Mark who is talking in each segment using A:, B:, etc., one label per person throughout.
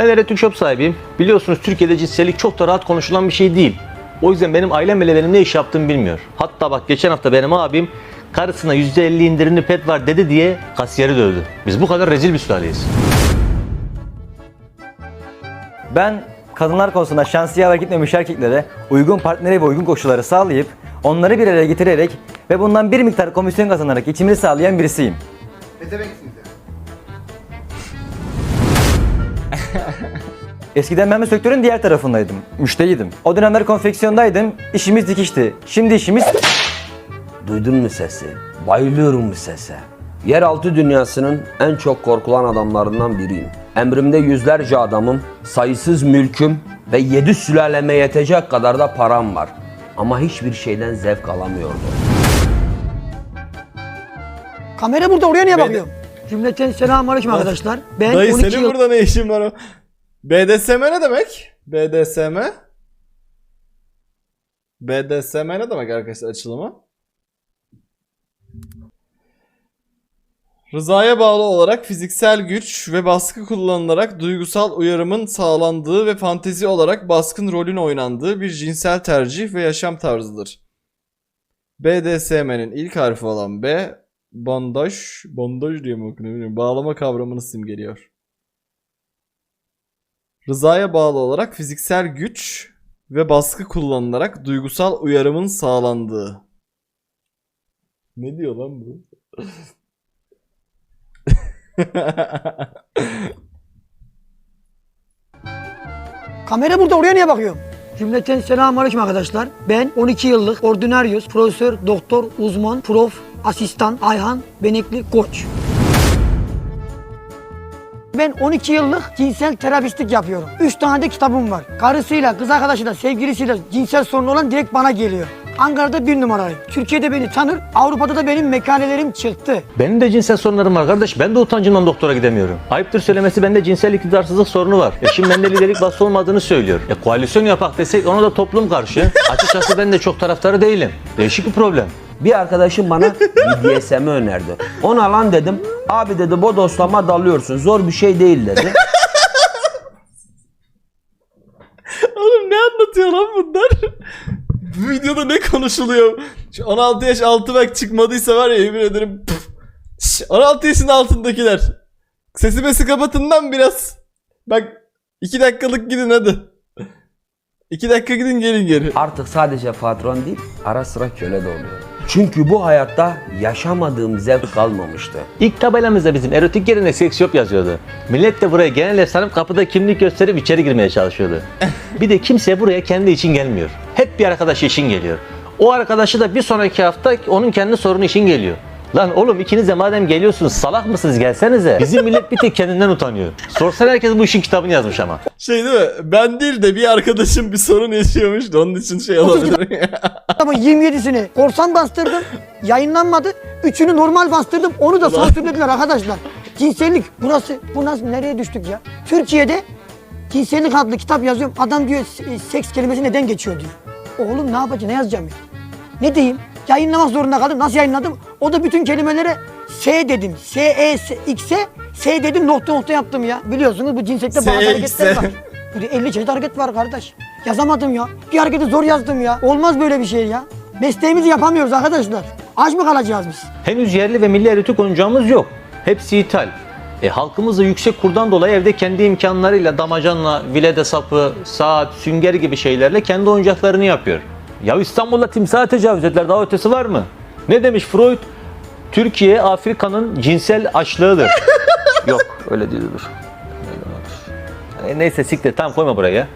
A: Ben erotik shop sahibiyim. Biliyorsunuz Türkiye'de cinsellik çok da rahat konuşulan bir şey değil. O yüzden benim ailem bile benim ne iş yaptığımı bilmiyor. Hatta bak geçen hafta benim abim karısına %50 indirimli pet var dedi diye kasiyeri dövdü. Biz bu kadar rezil bir sülaleyiz.
B: Ben kadınlar konusunda şansı yaver gitmemiş erkeklere uygun partneri ve uygun koşulları sağlayıp onları bir araya getirerek ve bundan bir miktar komisyon kazanarak geçimini sağlayan birisiyim. Eskiden ben bu sektörün diğer tarafındaydım. Müşteriydim. O dönemler konfeksiyondaydım. İşimiz dikişti. Şimdi işimiz...
C: Duydun mu sesi? Bayılıyorum bu sese. Yeraltı dünyasının en çok korkulan adamlarından biriyim. Emrimde yüzlerce adamım, sayısız mülküm ve yedi sülaleme yetecek kadar da param var. Ama hiçbir şeyden zevk alamıyordum.
D: Kamera burada oraya niye bakıyor? Cümleten selamünaleyküm arkadaşlar. Ben
E: Dayı
D: 12
E: senin
D: yıl
E: burada ne işin var? BDSM ne demek? BDSM? BDSM ne demek arkadaşlar açılımı? Rızaya bağlı olarak fiziksel güç ve baskı kullanılarak duygusal uyarımın sağlandığı ve fantezi olarak baskın rolün oynandığı bir cinsel tercih ve yaşam tarzıdır. BDSM'nin ilk harfi olan B, bandaj, bandaj diye mi okunuyor bilmiyorum. Bağlama kavramını simgeliyor. Rızaya bağlı olarak fiziksel güç ve baskı kullanılarak duygusal uyarımın sağlandığı. Ne diyor lan bu?
D: kamera burada oraya niye bakıyor? Cümleten selamünaleyküm arkadaşlar. Ben 12 yıllık ordinaryus, profesör, doktor, uzman, prof, asistan, Ayhan, Benekli, koç. Ben 12 yıllık cinsel terapistlik yapıyorum. 3 tane de kitabım var. Karısıyla, kız arkadaşıyla, sevgilisiyle cinsel sorunu olan direkt bana geliyor. Ankara'da bir numarayım. Türkiye'de beni tanır, Avrupa'da da benim mekanelerim çıktı.
A: Benim de cinsel sorunlarım var kardeş. Ben de utancımdan doktora gidemiyorum. Ayıptır söylemesi bende cinsel iktidarsızlık sorunu var. Eşim bende liderlik vasfı olmadığını söylüyor. E koalisyon yapak desek ona da toplum karşı. Açıkçası ben de çok taraftarı değilim. Değişik bir problem.
C: Bir arkadaşım bana BDSM'i önerdi. Ona lan dedim. Abi dedi bodoslama dalıyorsun. Zor bir şey değil dedi.
E: Oğlum ne anlatıyor lan bunlar? Bu videoda ne konuşuluyor? Şu 16 yaş altı bak çıkmadıysa var ya yemin ederim. püf. Şş, 16 yaşın altındakiler. Sesi besi kapatın lan biraz. Bak 2 dakikalık gidin hadi. 2 dakika gidin gelin geri.
C: Artık sadece patron değil, ara sıra köle de oluyor. Çünkü bu hayatta yaşamadığım zevk kalmamıştı.
A: İlk tabelamızda bizim erotik yerine seks shop yazıyordu. Millet de buraya genel ev sanıp kapıda kimlik gösterip içeri girmeye çalışıyordu. bir de kimse buraya kendi için gelmiyor. Hep bir arkadaşı için geliyor. O arkadaşı da bir sonraki hafta onun kendi sorunu için geliyor. Lan oğlum ikiniz de madem geliyorsunuz salak mısınız gelsenize. Bizim millet bir tek kendinden utanıyor. Sorsan herkes bu işin kitabını yazmış ama.
E: Şey değil mi? Ben değil de bir arkadaşım bir sorun yaşıyormuş da onun için şey olabilir.
D: Ama 27'sini korsan bastırdım, yayınlanmadı. Üçünü normal bastırdım, onu da sansürlediler arkadaşlar. Cinsellik, burası, bu nasıl, nereye düştük ya? Türkiye'de cinsellik adlı kitap yazıyorum. Adam diyor "S- seks kelimesi neden geçiyor diyor. Oğlum ne yapacağım, ne yazacağım ya? Ne diyeyim? Yayınlamak zorunda kaldım. Nasıl yayınladım? O da bütün kelimelere S dedim. S, E, S, X'e S dedim nokta nokta yaptım ya. Biliyorsunuz bu cinsellikte bazı
E: S,
D: hareketler var. Böyle 50 çeşit hareket var kardeş. Yazamadım ya. Bir hareketi zor yazdım ya. Olmaz böyle bir şey ya. Mesleğimizi yapamıyoruz arkadaşlar. Aç mı kalacağız biz?
A: Henüz yerli ve milli erotik oyuncağımız yok. Hepsi ithal. E, halkımız da yüksek kurdan dolayı evde kendi imkanlarıyla damacanla, vilede sapı, saat, sünger gibi şeylerle kendi oyuncaklarını yapıyor. Ya İstanbul'da timsaha tecavüz ettiler daha ötesi var mı? Ne demiş Freud? Türkiye Afrika'nın cinsel açlığıdır. yok öyle değildir. E, neyse siktir tamam koyma buraya.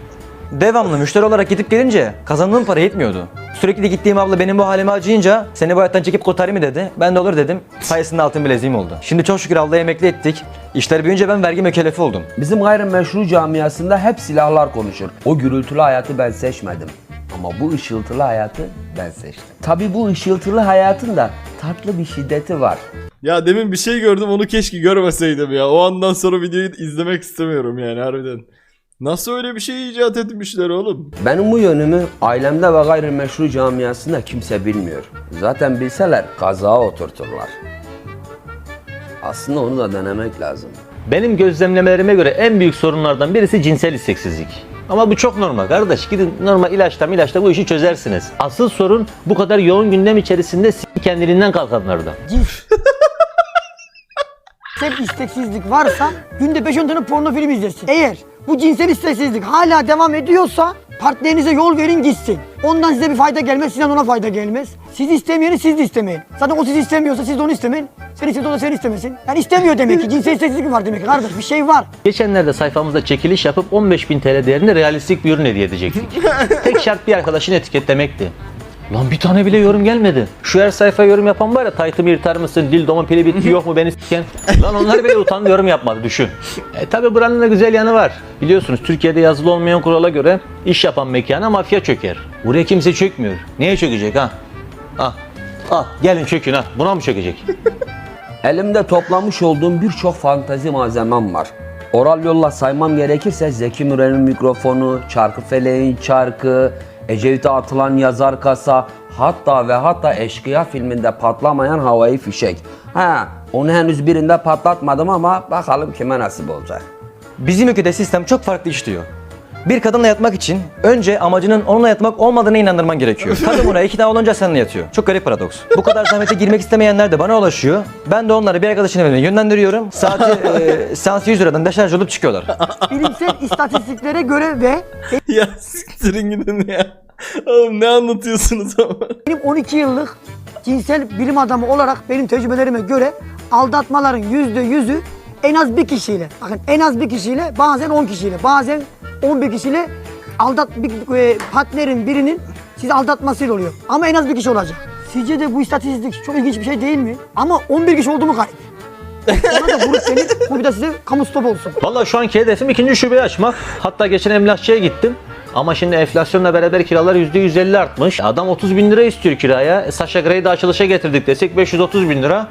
B: Devamlı müşteri olarak gidip gelince kazandığım para yetmiyordu. Sürekli de gittiğim abla benim bu halime acıyınca seni bu hayattan çekip kurtarayım mı dedi. Ben de olur dedim. Sayesinde altın bileziğim oldu. Şimdi çok şükür ablayı emekli ettik. İşler büyüyünce ben vergi mükellefi oldum.
C: Bizim gayrimeşru camiasında hep silahlar konuşur. O gürültülü hayatı ben seçmedim. Ama bu ışıltılı hayatı ben seçtim. Tabii bu ışıltılı hayatın da tatlı bir şiddeti var.
E: ya demin bir şey gördüm onu keşke görmeseydim ya. O andan sonra videoyu izlemek istemiyorum yani harbiden. Nasıl öyle bir şey icat etmişler oğlum?
C: Benim bu yönümü ailemde ve gayrimeşru camiasında kimse bilmiyor. Zaten bilseler kazağa oturturlar. Aslında onu da denemek lazım.
A: Benim gözlemlemelerime göre en büyük sorunlardan birisi cinsel isteksizlik. Ama bu çok normal kardeş. Gidin normal ilaçla ilaçla bu işi çözersiniz. Asıl sorun bu kadar yoğun gündem içerisinde s- kendiliğinden kalkanlarda.
D: cinsel isteksizlik varsa günde 5-10 tane porno film izlersin. Eğer bu cinsel isteksizlik hala devam ediyorsa partnerinize yol verin gitsin. Ondan size bir fayda gelmez, sizden ona fayda gelmez. Siz istemeyeni siz de istemeyin. Zaten o sizi istemiyorsa siz de onu istemeyin. Sen istiyorsa o da seni istemesin. Yani istemiyor demek ki. Cinsel isteksizlik var demek ki kardeş. Bir şey var.
A: Geçenlerde sayfamızda çekiliş yapıp 15.000 TL değerinde realistik bir ürün hediye edecektik. Tek şart bir arkadaşını etiketlemekti. Lan bir tane bile yorum gelmedi. Şu her sayfa yorum yapan var ya taytımı yırtar mısın, dildomun pili bitti yok mu beni siken. Lan onlar bile utandı yorum yapmadı düşün. E tabi buranın da güzel yanı var. Biliyorsunuz Türkiye'de yazılı olmayan kurala göre iş yapan mekana mafya çöker. Buraya kimse çökmüyor. Niye çökecek ha? Ah, ah gelin çökün ha. Buna mı çökecek?
C: Elimde toplamış olduğum birçok fantazi malzemem var. Oral yolla saymam gerekirse Zeki Müren'in mikrofonu, Çarkıfeleğin çarkı, Ecevit'e atılan yazar kasa, hatta ve hatta Eşkıya filminde patlamayan havai fişek. Ha, onu henüz birinde patlatmadım ama bakalım kime nasip olacak.
B: Bizim ülkede sistem çok farklı işliyor. Bir kadınla yatmak için önce amacının onunla yatmak olmadığına inandırman gerekiyor. Kadın buna ikna olunca seninle yatıyor. Çok garip paradoks. Bu kadar zahmete girmek istemeyenler de bana ulaşıyor. Ben de onları bir arkadaşın evine yönlendiriyorum. Saati e, seansı 100 liradan deşarj olup çıkıyorlar.
D: Bilimsel istatistiklere göre ve
E: ya siktirin gidin ya. Oğlum ne anlatıyorsunuz ama?
D: benim 12 yıllık cinsel bilim adamı olarak benim tecrübelerime göre aldatmaların %100'ü en az bir kişiyle, bakın en az bir kişiyle, bazen 10 kişiyle, bazen 11 kişiyle aldat bir e, partnerin birinin sizi aldatmasıyla oluyor. Ama en az bir kişi olacak. Sizce de bu istatistik çok ilginç bir şey değil mi? Ama 11 kişi oldu mu kayıp? Ona da vurup denir. Bu bir de size kamu stop olsun.
A: Vallahi şu anki hedefim ikinci şubeyi açmak. Hatta geçen emlakçıya gittim. Ama şimdi enflasyonla beraber kiralar %150 artmış. Adam 30 bin lira istiyor kiraya. E, Sasha Grey'i de açılışa getirdik desek 530 bin lira.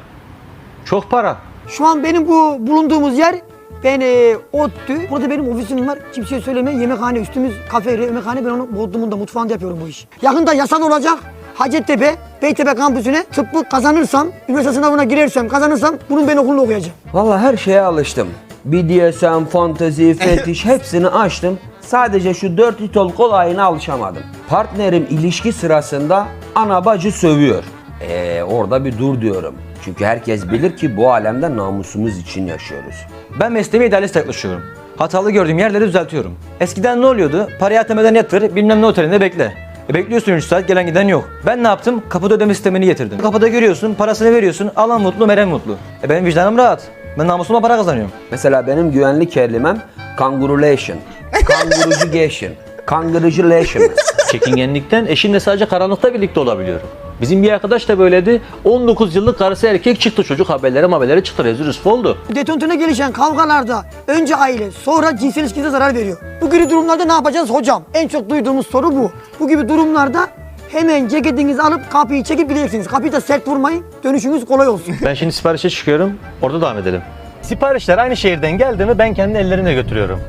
A: Çok para.
D: Şu an benim bu bulunduğumuz yer ben e, ODTÜ. Burada benim ofisim var. Kimseye söyleme. Yemekhane üstümüz kafe, yemekhane. Ben onu Bodrum'un mutfağında yapıyorum bu işi. Yakında yasal olacak. Hacettepe, Beytepe kampüsüne tıbbı kazanırsam, üniversite sınavına girersem, kazanırsam bunun ben okulunu okuyacağım.
C: Vallahi her şeye alıştım. BDSM, fantezi, fetiş hepsini açtım. Sadece şu dört itol kolayına alışamadım. Partnerim ilişki sırasında ana bacı sövüyor. Eee orada bir dur diyorum. Çünkü herkes bilir ki bu alemde namusumuz için yaşıyoruz.
B: Ben mesleğime idealist yaklaşıyorum. Hatalı gördüğüm yerleri düzeltiyorum. Eskiden ne oluyordu? Parayı atameden yatır, bilmem ne otelinde bekle. E bekliyorsun 3 saat gelen giden yok. Ben ne yaptım? Kapıda ödeme sistemini getirdim. Kapıda görüyorsun, parasını veriyorsun, alan mutlu, veren mutlu. E benim vicdanım rahat. Ben namusuma para kazanıyorum.
C: Mesela benim güvenlik kelimem kangurulation, kangurucugation, kanguruculation.
A: Çekingenlikten eşimle sadece karanlıkta birlikte olabiliyorum. Bizim bir arkadaş da böyleydi. 19 yıllık karısı erkek çıktı çocuk haberlere haberlere çıktı. Rezil rüsva oldu.
D: Detontuna gelişen kavgalarda önce aile, sonra cinsel ilişkinize zarar veriyor. Bu gibi durumlarda ne yapacağız hocam? En çok duyduğumuz soru bu. Bu gibi durumlarda hemen ceketinizi alıp kapıyı çekip gideceksiniz. Kapıyı da sert vurmayın, dönüşünüz kolay olsun.
A: Ben şimdi siparişe çıkıyorum. Orada devam edelim. Siparişler aynı şehirden geldi mi ben kendi ellerimle götürüyorum.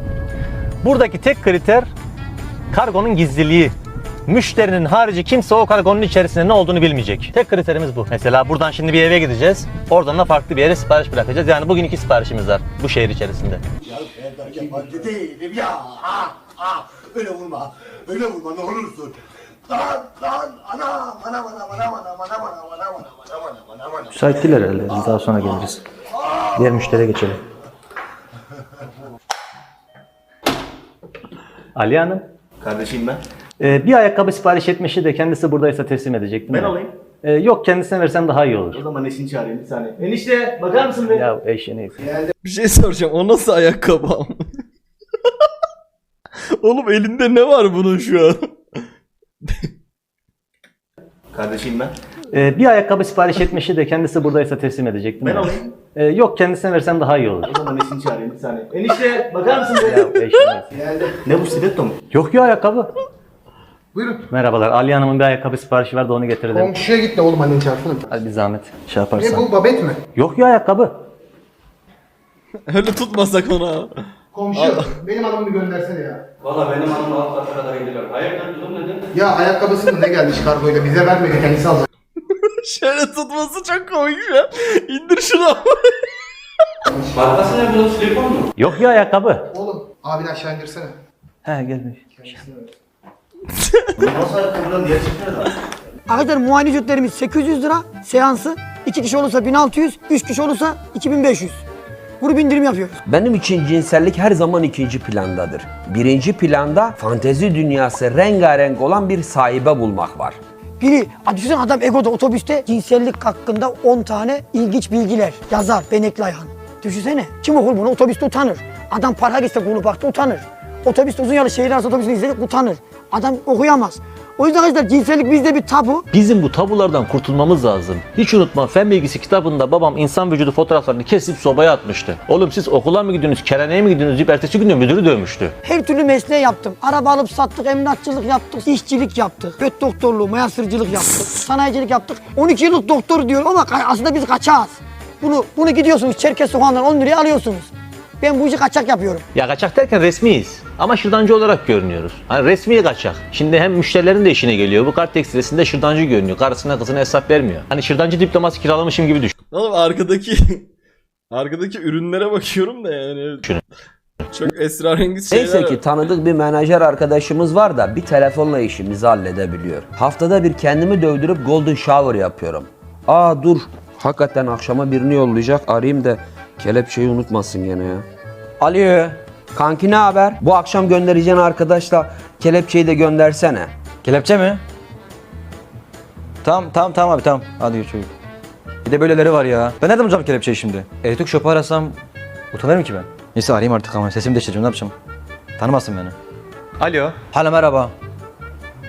A: Buradaki tek kriter kargonun gizliliği. Müşterinin harici kimse o kargonun içerisinde ne olduğunu bilmeyecek. Tek kriterimiz bu. Mesela buradan şimdi bir eve gideceğiz. Oradan da farklı bir yere sipariş bırakacağız. Yani bugün iki siparişimiz var bu şehir içerisinde.
F: Ya ben yabancı değilim ya. Ah, ah. Öyle vurma. Öyle vurma ne olursun. Lan lan anam anam anam anam anam anam anam anam anam anam anam anam.
A: Müsait değil herhalde. Biz daha sonra geliriz. Diğer müşteriye geçelim. Ali Hanım.
G: Kardeşim ben.
A: Ee, bir ayakkabı sipariş etmişti de kendisi buradaysa teslim edecektim.
G: Ben
A: ya.
G: alayım.
A: Ee, yok kendisine versen daha iyi olur.
G: O zaman eşini çağırayım bir saniye. Enişte bakar mısın be?
A: Ya eşini.
E: Bir şey soracağım. O nasıl ayakkabı ama? Oğlum elinde ne var bunun şu an?
G: Kardeşim ben.
A: Ee, bir ayakkabı sipariş etmişti de kendisi buradaysa teslim edecektim.
G: Ben alayım.
A: Ee, yok kendisine versen daha iyi olur.
G: O zaman eşini çağırayım bir saniye. Enişte bakar mısın be?
A: ya eşini.
G: ne bu stiletto mu?
A: Yok ya ayakkabı.
H: Buyurun.
A: Merhabalar. Ali Hanım'ın bir ayakkabı siparişi vardı onu getirdim.
H: Komşuya git de oğlum annen çarpsana.
A: Hadi bir zahmet şey
H: Ne
A: yaparsan.
H: bu babet mi?
A: Yok ya ayakkabı.
E: Öyle tutmasak onu.
H: Komşu benim adamımı göndersene ya.
A: Valla benim hanım alt katına kadar indiler. Hayırdır durum nedir?
H: Ya ayakkabısı mı ne gelmiş kargoyla bize vermedi kendisi alacak.
E: Şöyle tutması çok komik ya. İndir şunu.
A: Yok ya ayakkabı.
H: Oğlum abini aşağı indirsene.
B: He gelmiş.
G: Var?
D: Arkadaşlar muayene ücretlerimiz 800 lira seansı. 2 kişi olursa 1600, 3 kişi olursa 2500. Grup indirim yapıyoruz.
C: Benim için cinsellik her zaman ikinci plandadır. Birinci planda fantezi dünyası rengarenk olan bir sahibe bulmak var.
D: Biri, düşünsene adam Ego'da otobüste cinsellik hakkında 10 tane ilginç bilgiler yazar Benekli Ayhan. Düşünsene. Kim okur bunu? Otobüste utanır. Adam parka gitse kulu baktı utanır. Otobüste uzun yolu şehir arası otobüsünü izledik utanır. Adam okuyamaz. O yüzden arkadaşlar cinsellik bizde bir tabu.
A: Bizim bu tabulardan kurtulmamız lazım. Hiç unutma fen bilgisi kitabında babam insan vücudu fotoğraflarını kesip sobaya atmıştı. Oğlum siz okula mı gidiyorsunuz, keraneye mi gidiyorsunuz deyip ertesi gün de müdürü dövmüştü.
D: Her türlü mesleği yaptım. Araba alıp sattık, emlakçılık yaptık, işçilik yaptık, göt doktorluğu, mayasırcılık yaptık, sanayicilik yaptık. 12 yıllık doktor diyor ama aslında biz kaçağız. Bunu bunu gidiyorsunuz Çerkez sokağından 10 liraya alıyorsunuz. Ben bu işi kaçak yapıyorum.
A: Ya kaçak derken resmiyiz. Ama şırdancı olarak görünüyoruz. Hani resmi kaçak. Şimdi hem müşterilerin de işine geliyor. Bu kart tekstilesinde şırdancı görünüyor. Karısına kızına hesap vermiyor. Hani şırdancı diploması kiralamışım gibi düşün.
E: Oğlum arkadaki arkadaki ürünlere bakıyorum da yani.
A: Şunu.
E: Çok esrarengiz şeyler
C: Neyse ki tanıdık bir menajer arkadaşımız var da bir telefonla işimizi halledebiliyor. Haftada bir kendimi dövdürüp golden shower yapıyorum. Aa dur. Hakikaten akşama birini yollayacak. Arayayım da kelepçeyi unutmasın gene ya.
B: Alo.
C: Kanki ne haber? Bu akşam göndereceğin arkadaşla kelepçeyi de göndersene.
B: Kelepçe mi? Tamam tamam tamam abi tamam. Hadi yürü çocuk. Bir de böyleleri var ya. Ben nereden bulacağım kelepçeyi şimdi? Elektrik şopu arasam utanırım ki ben. Neyse arayayım artık ama sesimi değiştireceğim ne yapacağım? Tanımasın beni.
A: Alo.
B: Hala merhaba.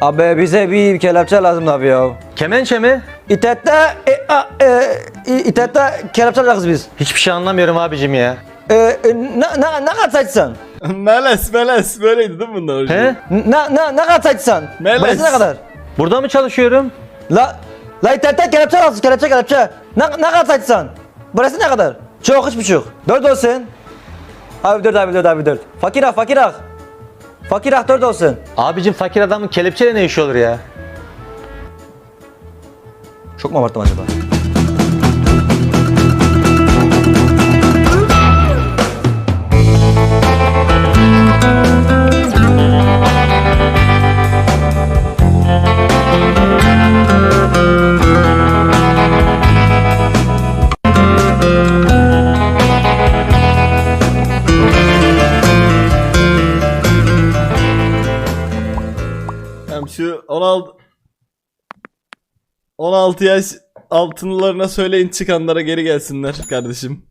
B: Abi bize bir kelepçe lazım abi ya.
A: Kemençe mi?
B: İtette, e, a, e, İtette kelepçe alacağız biz.
A: Hiçbir şey anlamıyorum abicim ya.
B: E, ne, ne, ne kadar saçsan?
E: meles meles böyleydi değil mi bunlar?
A: He?
B: Ne, ne, ne kadar saçsan?
E: Meles.
B: Burası ne kadar?
A: Burada mı çalışıyorum?
B: La, la internette kelepçe lazım, kelepçe kelepçe. Ne, ne kadar saçsan? Burası ne kadar? Çok, üç buçuk. Dört olsun. Abi dört, abi dört, abi dört. Fakir ah, fakir ah. Fakir ah dört olsun.
A: Abicim fakir adamın kelepçeyle ne işi olur ya?
B: Çok mu abarttım acaba?
E: 16 yaş altınlarına söyleyin çıkanlara geri gelsinler kardeşim.